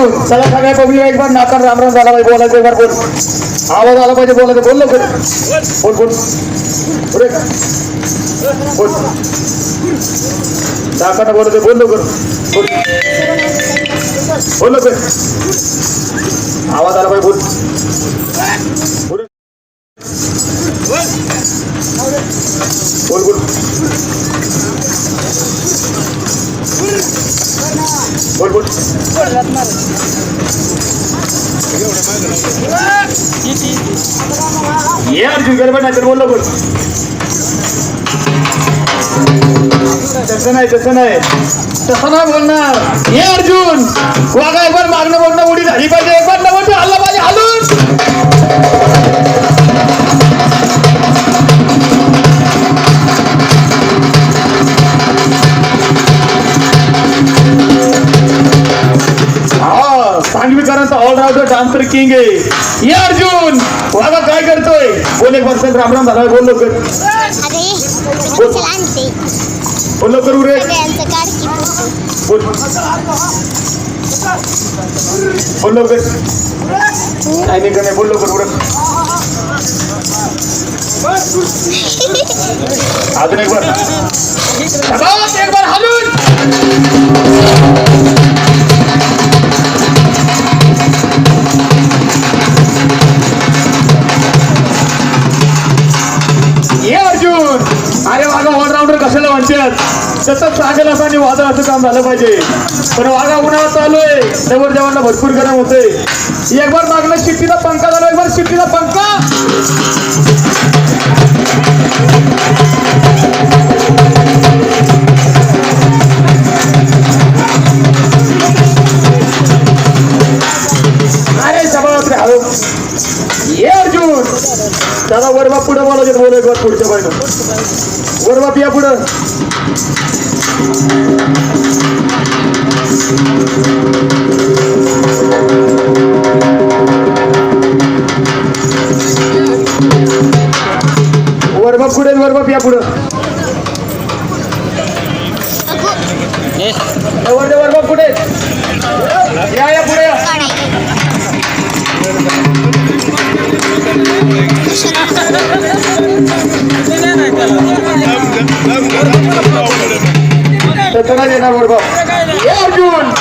चला सगळ्या बघूया एक बार नाकार रामराम झाला पाहिजे बोलायचं एक बार बोल. आवाज आला पाहिजे बोलायचं बोल लवकर. बोल बोल. बरे बोल. नाकारनं बोलायचं बोल लवकर. बोल. बोल लवकर. आवाज आला पाहिजे बोल. पुढे. बोल बोल. बोल बोल. ये अर्जुन गेलं पण नाहीतर बोललो बोल. तसं नाही तसं नाही. तसं नाही बोलणार. ये अर्जुन वागा एक मागणं बोलणार. ऑलराऊंडर डान्सर किंग आहे ये अर्जुन। काय करतोय? बोल एक वर्ष राम राम झाला बोल लवकर। अरे बोल। लवकर उरे. बोल. बोल लवकर. नाही नाही बोल लवकर उरक अजून एक बार. एक बार हलून. अरे वाघा ऑलराऊंडर कशाला म्हणतात? सतत सांगेल असं आणि वादळ असं काम झालं पाहिजे. पण वाघा उन्हाळा चालू आहे. नवर जवांना भरपूर गरम होते एक बार मागलं शिट्टीचा पंखा झाला एक बार शिट्टीचा पंखा! दादा वरबा पुढे बोलायचे बोल एक बार पुढच्या बाईनं वरबाप या पुढं. वरबाप पुढे वरबाप या पुढं. वर वरबाप पुढे. या या पुढे. नाही देणार ये अर्जुन!